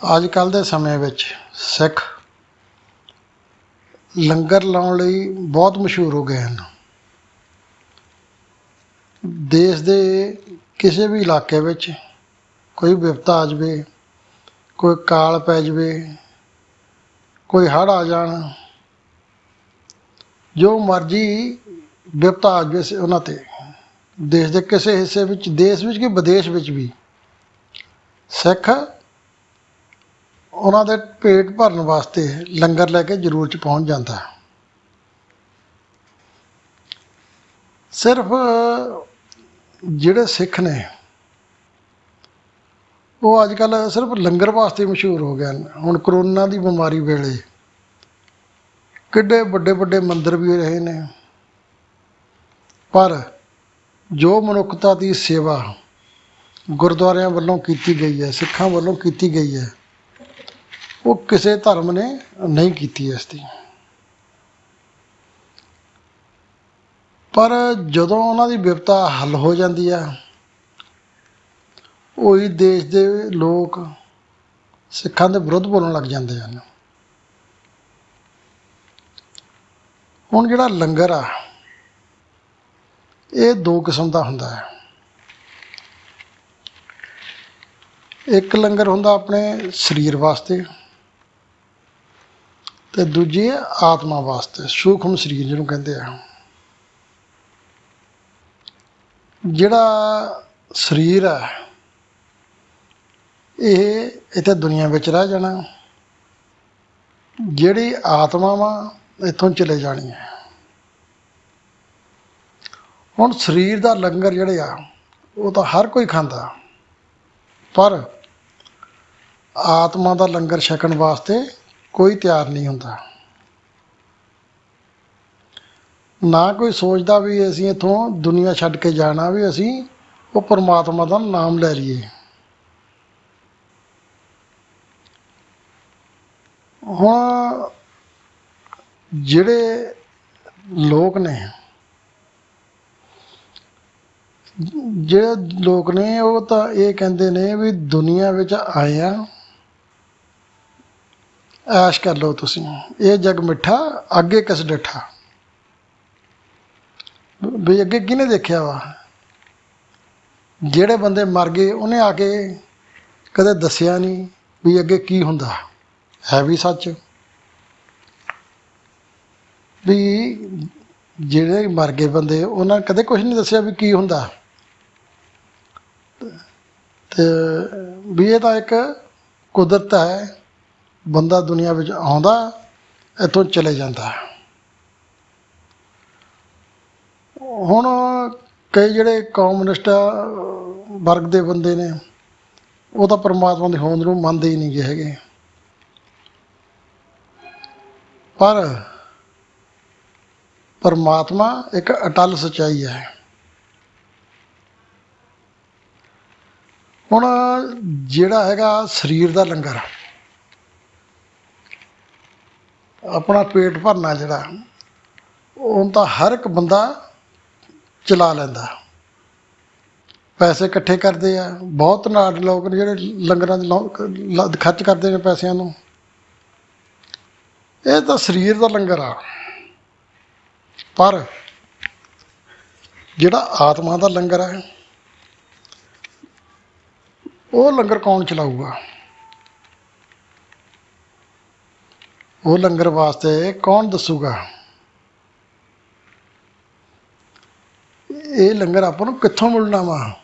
ਅੱਜ ਕੱਲ ਦੇ ਸਮੇਂ ਵਿੱਚ ਸਿੱਖ ਲੰਗਰ ਲਾਉਣ ਲਈ ਬਹੁਤ ਮਸ਼ਹੂਰ ਹੋ ਗਏ ਹਨ। ਦੇਸ਼ ਦੇ ਕਿਸੇ ਵੀ ਇਲਾਕੇ ਵਿੱਚ ਕੋਈ ਵਿਪਤਾ ਆ ਜਾਵੇ, ਕੋਈ ਕਾਲ ਪੈ ਜਾਵੇ, ਕੋਈ ਹੜ੍ਹ ਆ ਜਾਣ, ਜੋ ਮਰਜ਼ੀ ਵਿਪਤਾ ਆ ਜਾਵੇ ਉਹਨਾਂ ਤੇ। ਦੇਸ਼ ਦੇ ਕਿਸੇ ਹਿੱਸੇ ਵਿੱਚ, ਦੇਸ਼ ਵਿੱਚ ਕਿ ਵਿਦੇਸ਼ ਵਿੱਚ ਵੀ ਸਿੱਖ ਉਹਨਾਂ ਦੇ ਪੇਟ ਭਰਨ ਵਾਸਤੇ ਲੰਗਰ ਲੈ ਕੇ ਜ਼ਰੂਰ ਚ ਪਹੁੰਚ ਜਾਂਦਾ ਸਿਰਫ ਜਿਹੜੇ ਸਿੱਖ ਨੇ, ਉਹ ਅੱਜ ਕੱਲ ਸਿਰਫ ਲੰਗਰ ਵਾਸਤੇ ਮਸ਼ਹੂਰ ਹੋ ਗਏ ਹਨ। ਹੁਣ ਕਰੋਨਾ ਦੀ ਬਿਮਾਰੀ ਵੇਲੇ ਕਿੱਡੇ ਵੱਡੇ ਵੱਡੇ ਮੰਦਿਰ ਵੀ ਰਹੇ ਨੇ। ਪਰ ਜੋ ਮਨੁੱਖਤਾ ਦੀ ਸੇਵਾ ਗੁਰਦੁਆਰਿਆਂ ਵੱਲੋਂ ਕੀਤੀ ਗਈ ਹੈ, ਸਿੱਖਾਂ ਵੱਲੋਂ ਕੀਤੀ ਗਈ ਹੈ ਉਹ ਕਿਸੇ ਧਰਮ ਨੇ ਨਹੀਂ ਕੀਤੀ ਇਸ ਦੀ। ਪਰ ਜਦੋਂ ਉਹਨਾਂ ਦੀ ਵਿਪਤਾ ਹੱਲ ਹੋ ਜਾਂਦੀ ਆ, ਉਹੀ ਦੇਸ਼ ਦੇ ਲੋਕ ਸਿੱਖਾਂ ਦੇ ਵਿਰੁੱਧ ਬੋਲਣ ਲੱਗ ਜਾਂਦੇ ਹਨ। ਹੁਣ ਜਿਹੜਾ ਲੰਗਰ ਆ, ਇਹ ਦੋ ਕਿਸਮ ਦਾ ਹੁੰਦਾ ਹੈ। ਇੱਕ ਲੰਗਰ ਹੁੰਦਾ ਆਪਣੇ ਸਰੀਰ ਵਾਸਤੇ ਤੇ ਦੂਜੀ ਹੈ ਆਤਮਾ ਵਾਸਤੇ, ਸੂਖਮ ਸਰੀਰ ਜਿਹਨੂੰ ਕਹਿੰਦੇ ਆ। ਜਿਹੜਾ ਸਰੀਰ ਹੈ, ਇਹ ਇੱਥੇ ਦੁਨੀਆ ਵਿੱਚ ਰਹਿ ਜਾਣਾ। ਜਿਹੜੀ ਆਤਮਾ ਵਾ, ਇੱਥੋਂ ਚਲੇ ਜਾਣੀ ਹੈ। ਹੁਣ ਸਰੀਰ ਦਾ ਲੰਗਰ ਜਿਹੜੇ ਆ, ਉਹ ਤਾਂ ਹਰ ਕੋਈ ਖਾਂਦਾ। ਪਰ ਆਤਮਾ ਦਾ ਲੰਗਰ ਛਕਣ ਵਾਸਤੇ ਕੋਈ ਤਿਆਰ ਨਹੀਂ ਹੁੰਦਾ। ਨਾ ਕੋਈ ਸੋਚਦਾ ਵੀ ਅਸੀਂ ਇੱਥੋਂ ਦੁਨੀਆ ਛੱਡ ਕੇ ਜਾਣਾ ਵੀ ਅਸੀਂ ਉਹ ਪਰਮਾਤਮਾ ਦਾ ਨਾਮ ਲੈ ਲਈਏ। ਹੁਣ ਜਿਹੜੇ ਲੋਕ ਨੇ, ਜਿਹੜੇ ਲੋਕ ਨੇ ਉਹ ਤਾਂ ਇਹ ਕਹਿੰਦੇ ਨੇ ਵੀ ਦੁਨੀਆ ਵਿੱਚ ਆਏ ਆ। ਐਸ਼ ਕਰ ਲਓ ਤੁਸੀਂ। ਇਹ ਜਗ ਮਿੱਠਾ, ਅੱਗੇ ਕਿਸ ਡਿਠਾ। ਵੀ ਅੱਗੇ ਕਿਹਨੇ ਦੇਖਿਆ ਵਾ? ਜਿਹੜੇ ਬੰਦੇ ਮਰ ਗਏ, ਉਹਨੇ ਆ ਕੇ ਕਦੇ ਦੱਸਿਆ ਨਹੀਂ ਵੀ ਅੱਗੇ ਕੀ ਹੁੰਦਾ। ਹੈ ਵੀ ਸੱਚ। ਵੀ ਜਿਹੜੇ ਮਰ ਗਏ ਬੰਦੇ, ਉਹਨਾਂ ਕਦੇ ਕੁਝ ਨਹੀਂ ਦੱਸਿਆ ਵੀ ਕੀ ਹੁੰਦਾ। ਤੇ ਵੀ ਇਹ ਤਾਂ ਇੱਕ ਕੁਦਰਤ ਹੈ। ਬੰਦਾ ਦੁਨੀਆ ਵਿੱਚ ਆਉਂਦਾ, ਇੱਥੋਂ ਚਲੇ ਜਾਂਦਾ ਹੁਣ ਕਈ ਜਿਹੜੇ ਕਮਿਊਨਿਸਟ ਵਰਗ ਦੇ ਬੰਦੇ ਨੇ, ਉਹ ਤਾਂ ਪਰਮਾਤਮਾ ਦੀ ਹੋਂਦ ਨੂੰ ਮੰਨਦੇ ਹੀ ਨਹੀਂ ਗੇ ਹੈਗੇ। ਪਰ ਪਰਮਾਤਮਾ ਇੱਕ ਅਟਲ ਸਚਾਈ ਹੈ। ਹੁਣ ਜਿਹੜਾ ਹੈਗਾ ਸਰੀਰ ਦਾ ਲੰਗਰ ਆਪਣਾ ਪੇਟ ਭਰਨਾ ਜਿਹੜਾ ਉਹ ਤਾਂ ਹਰ ਇੱਕ ਬੰਦਾ ਚਲਾ ਲੈਂਦਾ। ਪੈਸੇ ਇਕੱਠੇ ਕਰਦੇ ਆ, ਬਹੁਤ ਨਾੜ ਲੋਕ ਨੇ ਜਿਹੜੇ ਲੰਗਰਾਂ ਦੇ ਲਾਉ- ਖਰਚ ਕਰਦੇ ਨੇ ਪੈਸਿਆਂ ਨੂੰ। ਇਹ ਤਾਂ ਸਰੀਰ ਦਾ ਲੰਗਰ ਆ। ਪਰ ਜਿਹੜਾ ਆਤਮਾ ਦਾ ਲੰਗਰ ਹੈ, ਉਹ ਲੰਗਰ ਕੌਣ ਚਲਾਊਗਾ? ਉਹ ਲੰਗਰ ਵਾਸਤੇ ਕੌਣ ਦੱਸੂਗਾ? ਇਹ ਲੰਗਰ ਆਪਾਂ ਨੂੰ ਕਿੱਥੋਂ ਮਿਲਣਾ ਵਾ?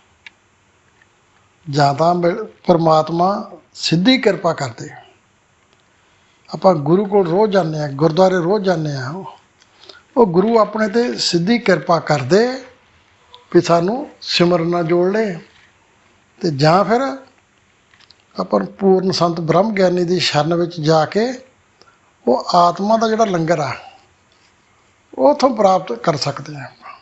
ਜਾਂ ਤਾਂ ਮਿਲ- ਪਰਮਾਤਮਾ ਸਿੱਧੀ ਕਿਰਪਾ ਕਰਦੇ। ਆਪਾਂ ਗੁਰੂ ਕੋਲ ਰੋਜ਼ ਜਾਂਦੇ ਆ ਗੁਰਦੁਆਰੇ ਰੋਜ਼ ਜਾਂਦੇ ਆ ਉਹ ਗੁਰੂ ਆਪਣੇ ਤੇ ਸਿੱਧੀ ਕਿਰਪਾ ਕਰਦੇ ਵੀ ਸਾਨੂੰ ਸਿਮਰਨ ਨਾਲ ਜੋੜ ਲੈ। ਤੇ ਜਾਂ ਫਿਰ ਆਪਾਂ ਪੂਰਨ ਸੰਤ ਬ੍ਰਹਮ ਗਿਆਨੀ ਦੀ ਸ਼ਰਨ ਵਿੱਚ ਜਾ ਕੇ ਉਹ ਆਤਮਾ ਦਾ ਜਿਹੜਾ ਲੰਗਰ ਆ ਉਹ ਉੱਥੋਂ ਪ੍ਰਾਪਤ ਕਰ ਸਕਦੇ ਹਾਂ ਆਪਾਂ।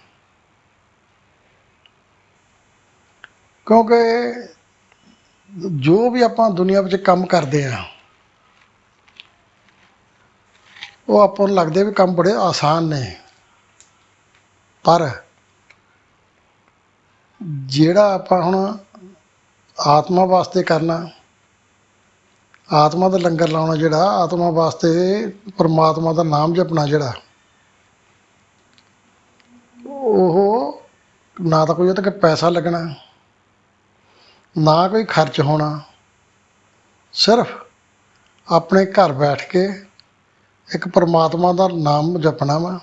ਕਿਉਂਕਿ ਜੋ ਵੀ ਆਪਾਂ ਦੁਨੀਆ ਵਿੱਚ ਕੰਮ ਕਰਦੇ ਆ, ਉਹ ਆਪਾਂ ਨੂੰ ਲੱਗਦੇ ਵੀ ਕੰਮ ਬੜੇ ਆਸਾਨ ਨੇ। ਪਰ ਜਿਹੜਾ ਆਪਾਂ ਹੁਣ ਆਤਮਾ ਵਾਸਤੇ ਕਰਨਾ ਆਤਮਾ ਦਾ ਲੰਗਰ ਲਾਉਣਾ ਜਿਹੜਾ, ਆਤਮਾ ਵਾਸਤੇ ਪਰਮਾਤਮਾ ਦਾ ਨਾਮ ਜਪਣਾ ਜਿਹੜਾ। ਉਹ ਨਾ ਤਾਂ ਕੋਈ ਉਹ ਤੇ ਪੈਸਾ ਲੱਗਣਾ, ਨਾ ਕੋਈ ਖਰਚ ਹੋਣਾ, ਸਿਰਫ ਆਪਣੇ ਘਰ ਬੈਠ ਕੇ ਇੱਕ ਪਰਮਾਤਮਾ ਦਾ ਨਾਮ ਜਪਣਾ ਵਾ।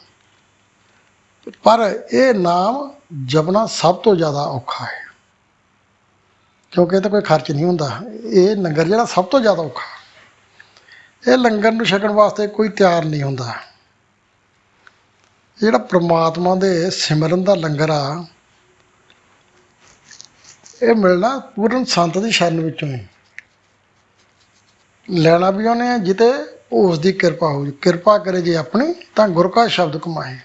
ਪਰ ਇਹ ਨਾਮ ਜਪਣਾ ਸਭ ਤੋਂ ਜ਼ਿਆਦਾ ਔਖਾ ਹੈ। ਕਿਉਂਕਿ ਇਹ ਤਾਂ ਕੋਈ ਖਰਚ ਨਹੀਂ ਹੁੰਦਾ। ਇਹ ਲੰਗਰ ਜਿਹੜਾ ਸਭ ਤੋਂ ਜ਼ਿਆਦਾ ਔਖਾ। ਇਹ ਲੰਗਰ ਨੂੰ ਛਕਣ ਵਾਸਤੇ ਕੋਈ ਤਿਆਰ ਨਹੀਂ ਹੁੰਦਾ। ਜਿਹੜਾ ਪ੍ਰਮਾਤਮਾ ਦੇ ਸਿਮਰਨ ਦਾ ਲੰਗਰ ਆ, ਇਹ ਮਿਲਣਾ ਪੂਰਨ ਸੰਤ ਦੀ ਸ਼ਰਨ ਵਿੱਚੋਂ ਹੀ। ਲੈਣਾ ਵੀ ਉਹਨੇ ਆ, ਜਿਤੇ ਉਸ ਦੀ ਕਿਰਪਾ ਹੋਊ। ਕਿਰਪਾ ਕਰੇ ਜੇ ਆਪਣੀ, ਤਾਂ ਗੁਰ ਕਾ ਸ਼ਬਦ ਕਮਾਏ।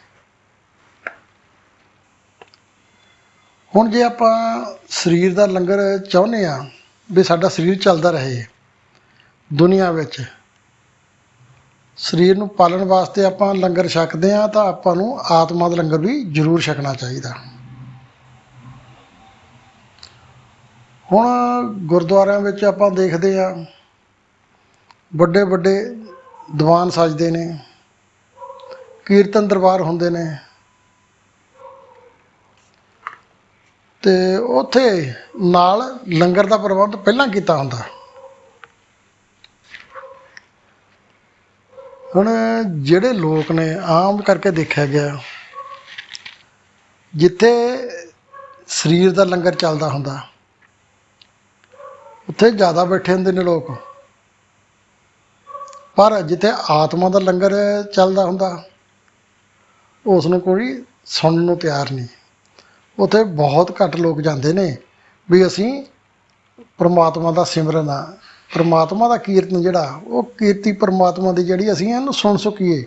ਹੁਣ ਜੇ ਆਪਾਂ ਸਰੀਰ ਦਾ ਲੰਗਰ ਚਾਹੁੰਦੇ ਆ ਵੀ ਸਾਡਾ ਸਰੀਰ ਚੱਲਦਾ ਰਹੇ ਦੁਨੀਆ ਵਿੱਚ, ਸਰੀਰ ਨੂੰ ਪਾਲਣ ਵਾਸਤੇ ਆਪਾਂ ਲੰਗਰ ਛਕਦੇ ਆ ਤਾਂ ਆਪਾਂ ਨੂੰ ਆਤਮਾ ਦਾ ਲੰਗਰ ਵੀ ਜ਼ਰੂਰ ਛਕਣਾ ਚਾਹੀਦਾ। ਹੁਣ ਗੁਰਦੁਆਰਿਆਂ ਵਿੱਚ ਆਪਾਂ ਦੇਖਦੇ ਆ ਵੱਡੇ ਵੱਡੇ ਦੀਵਾਨ ਸਜਦੇ ਨੇ, ਕੀਰਤਨ ਦਰਬਾਰ ਹੁੰਦੇ ਨੇ। ਤੇ ਉੱਥੇ ਨਾਲ ਲੰਗਰ ਦਾ ਪ੍ਰਬੰਧ ਪਹਿਲਾਂ ਕੀਤਾ ਹੁੰਦਾ। ਹੁਣ ਜਿਹੜੇ ਲੋਕ ਨੇ, ਆਮ ਕਰਕੇ ਦੇਖਿਆ ਗਿਆ, ਜਿੱਥੇ ਸਰੀਰ ਦਾ ਲੰਗਰ ਚੱਲਦਾ ਹੁੰਦਾ, ਉੱਥੇ ਜ਼ਿਆਦਾ ਬੈਠੇ ਹੁੰਦੇ ਨੇ ਲੋਕ। ਪਰ ਜਿੱਥੇ ਆਤਮਾ ਦਾ ਲੰਗਰ ਚੱਲਦਾ ਹੁੰਦਾ, ਉਸ ਨੂੰ ਕੋਈ ਸੁਣਨ ਨੂੰ ਤਿਆਰ ਨਹੀਂ। ਉੱਥੇ ਬਹੁਤ ਘੱਟ ਲੋਕ ਜਾਂਦੇ ਨੇ ਵੀ ਅਸੀਂ ਪਰਮਾਤਮਾ ਦਾ ਸਿਮਰਨ ਆ। ਪਰਮਾਤਮਾ ਦਾ ਕੀਰਤਨ ਜਿਹੜਾ, ਉਹ ਕੀਰਤੀ ਪਰਮਾਤਮਾ ਦੀ ਜਿਹੜੀ ਅਸੀਂ ਇਹਨੂੰ ਸੁਣ ਸਕੀਏ।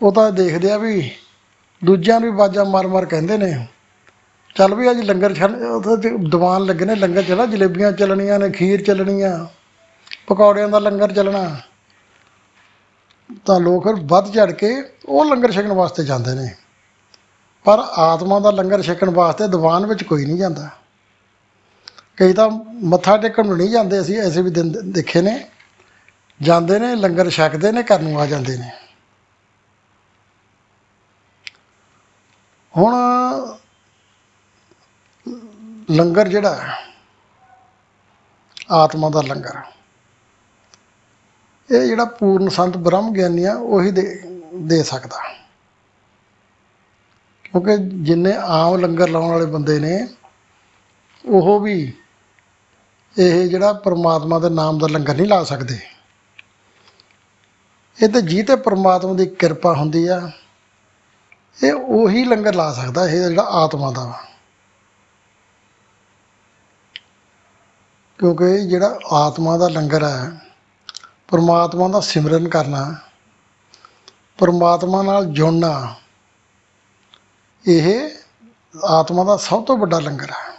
ਉਹ ਤਾਂ ਦੇਖਦੇ ਆ ਵੀ ਦੂਜਿਆਂ ਨੂੰ ਵੀ ਬਾਜਾ ਮਾਰ ਮਾਰ ਕਹਿੰਦੇ ਨੇ। ਚੱਲ ਵੀ ਅੱਜ ਲੰਗਰ ਛੱਡ, ਉੱਥੇ ਤੇ ਦੀਵਾਨ ਲੱਗੇ ਨੇ, ਲੰਗਰ ਚੱਲਣਾ, ਜਲੇਬੀਆਂ ਚੱਲਣੀਆਂ ਨੇ, ਖੀਰ ਚੱਲਣੀਆਂ, ਪਕੌੜਿਆਂ ਦਾ ਲੰਗਰ ਚੱਲਣਾ। ਤਾਂ ਲੋਕ ਫਿਰ ਵੱਧ ਚੜ ਕੇ ਉਹ ਲੰਗਰ ਛਕਣ ਵਾਸਤੇ ਜਾਂਦੇ ਨੇ। ਪਰ ਆਤਮਾ ਦਾ ਲੰਗਰ ਛਕਣ ਵਾਸਤੇ ਦੀਵਾਨ ਵਿੱਚ ਕੋਈ ਨਹੀਂ ਜਾਂਦਾ। ਕਈ ਤਾਂ ਮੱਥਾ ਟੇਕਣ ਨੂੰ ਨਹੀਂ ਜਾਂਦੇ ਅਸੀਂ ਐਸੇ ਵੀ ਦਿਨ ਦੇਖੇ ਨੇ। ਜਾਂਦੇ ਨੇ, ਲੰਗਰ ਛਕਦੇ ਨੇ, ਘਰ ਨੂੰ ਆ ਜਾਂਦੇ ਨੇ। ਹੁਣ ਲੰਗਰ ਜਿਹੜਾ ਆਤਮਾ ਦਾ ਲੰਗਰ, ਇਹ ਜਿਹੜਾ ਪੂਰਨ ਸੰਤ ਬ੍ਰਹਮ ਗਿਆਨੀ ਆ, ਉਹੀ ਦੇ ਸਕਦਾ। ਕਿਉਂਕਿ ਜਿੰਨੇ ਆਮ ਲੰਗਰ ਲਾਉਣ ਵਾਲੇ ਬੰਦੇ ਨੇ, ਉਹ ਵੀ ਇਹ ਜਿਹੜਾ ਪ੍ਰਮਾਤਮਾ ਦੇ ਨਾਮ ਦਾ ਲੰਗਰ ਨਹੀਂ ਲਾ ਸਕਦੇ। ਇਹ ਤਾਂ ਜੀ ਤੇ ਪ੍ਰਮਾਤਮਾ ਦੀ ਕਿਰਪਾ ਹੁੰਦੀ ਆ। ਇਹ ਉਹੀ ਲੰਗਰ ਲਾ ਸਕਦਾ, ਇਹ ਜਿਹੜਾ ਆਤਮਾ ਦਾ ਵਾ। ਕਿਉਂਕਿ ਜਿਹੜਾ ਆਤਮਾ ਦਾ ਲੰਗਰ ਹੈ ਪਰਮਾਤਮਾ ਦਾ ਸਿਮਰਨ ਕਰਨਾ, ਪਰਮਾਤਮਾ ਨਾਲ ਜੁੜਨਾ ਇਹ ਆਤਮਾ ਦਾ ਸਭ ਤੋਂ ਵੱਡਾ ਲੰਗਰ ਹੈ।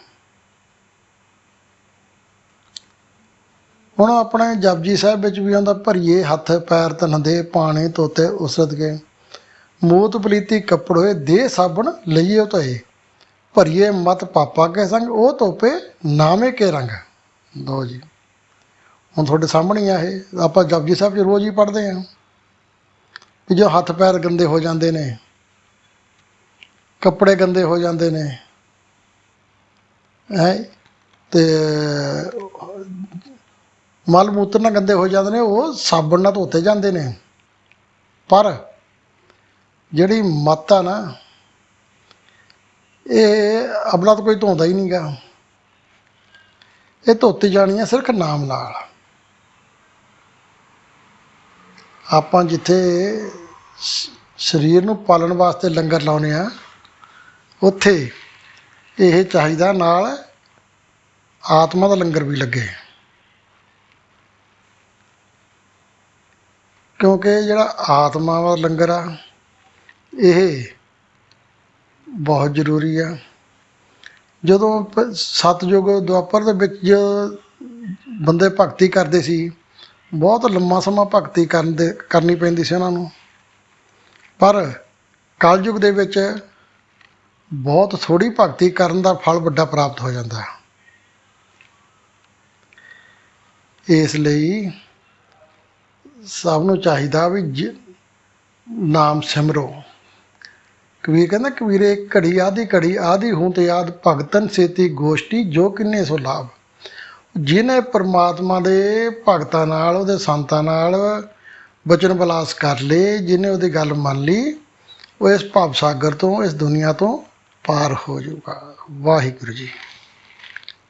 ਹੁਣ ਆਪਣੇ ਜਪਜੀ ਸਾਹਿਬ ਵਿੱਚ ਵੀ ਆਉਂਦਾ, ਭਰੀਏ ਹੱਥ, ਪੈਰ ਤਨਦੇ ਪਾਣੀ ਤੋਤੇ ਉਸਰਤ ਕੇ ਮੂਤ ਪਲੀਤੀ ਕੱਪੜੋਏ ਦੇ ਸਾਬਣ ਲਈਏ ਧੋਏ। ਭਰੀਏ ਮਤ ਪਾਪਾ ਕੇ ਸੰਗ, ਉਹ ਤੋਪੇ ਨਾਮੇ ਕੇ ਰੰਗ। ਦੋ ਜੀ। ਹੁਣ ਤੁਹਾਡੇ ਸਾਹਮਣੇ ਆ ਇਹ। ਆਪਾਂ ਜਪਜੀ ਸਾਹਿਬ ਚ ਰੋਜ਼ ਹੀ ਪੜ੍ਹਦੇ ਹਾਂ। ਕਿ ਜੋ ਹੱਥ ਪੈਰ ਗੰਦੇ ਹੋ ਜਾਂਦੇ ਨੇ ਕੱਪੜੇ ਗੰਦੇ ਹੋ ਜਾਂਦੇ ਨੇ। ਹੈ? ਤੇ, ਮਲ ਮੂਤਰ ਨਾਲ ਗੰਦੇ ਹੋ ਜਾਂਦੇ ਨੇ, ਉਹ ਸਾਬਣ ਨਾਲ ਧੋਤੇ ਜਾਂਦੇ ਨੇ। ਪਰ ਜਿਹੜੀ ਮੱਤ ਆ ਨਾ, ਇਹ ਅਬਲਾ ਤਾਂ ਕੋਈ ਧੋਂਦਾ ਹੀ ਨਹੀਂਗਾ ਇਹ ਧੋਤੀ ਜਾਣੀ ਹੈ ਸਿਰਫ ਨਾਮ ਨਾਲ। ਆਪਾਂ ਜਿੱਥੇ ਸਰੀਰ ਨੂੰ ਪਾਲਣ ਵਾਸਤੇ ਲੰਗਰ ਲਾਉਨੇ ਆ ਉੱਥੇ ਇਹ ਚਾਹੀਦਾ ਨਾਲ ਆਤਮਾ ਦਾ ਲੰਗਰ ਵੀ ਲੱਗੇ। ਕਿਉਂਕਿ ਜਿਹੜਾ ਆਤਮਾ ਦਾ ਲੰਗਰ ਆ, ਇਹ ਬਹੁਤ ਜ਼ਰੂਰੀ ਆ। ਜਦੋਂ ਪ- ਸਤਯੁਗ ਦੁਆਪਰ ਦੇ ਵਿੱਚ ਬੰਦੇ ਭਗਤੀ ਕਰਦੇ ਸੀ, ਬਹੁਤ ਲੰਮਾ ਸਮਾਂ ਭਗਤੀ ਕਰਨ ਦੇ, ਕਰਨੀ ਪੈਂਦੀ ਸੀ ਉਹਨਾਂ ਨੂੰ। ਪਰ ਕਲਯੁਗ ਦੇ ਵਿੱਚ ਬਹੁਤ ਥੋੜੀ ਭਗਤੀ ਕਰਨ ਦਾ ਫਲ ਵੱਡਾ ਪ੍ਰਾਪਤ ਹੋ ਜਾਂਦਾ ਹੈ। ਇਸ ਲਈ ਸਭ ਨੂੰ ਚਾਹੀਦਾ ਵੀ ਜ- ਨਾਮ ਸਿਮਰੋ। ਕਬੀਰ ਕਹਿੰਦਾ, ਕਬੀਰੇ, ਘੜੀ ਆਦੀ ਘੜੀ ਆਦੀ ਹੂੰ ਤੇ ਆਦ ਭਗਤਨ ਸੇਤੀ ਗੋਸ਼ਟੀ, ਜੋ ਕਿੰਨੇ ਸੋ ਲਾਭ। ਜਿਹਨੇ ਪਰਮਾਤਮਾ ਦੇ ਭਗਤਾਂ ਨਾਲ, ਉਹਦੇ ਸੰਤਾਂ ਨਾਲ ਬਚਨ ਬਲਾਸ ਕਰ ਲਏ, ਜਿਹਨੇ ਉਹਦੀ ਗੱਲ ਮੰਨ ਲਈ, ਉਹ ਇਸ ਭਵ ਸਾਗਰ ਤੋਂ, ਇਸ ਦੁਨੀਆ ਤੋਂ ਪਾਰ ਹੋ ਜਾਊਗਾ। ਵਾਹਿਗੁਰੂ ਜੀ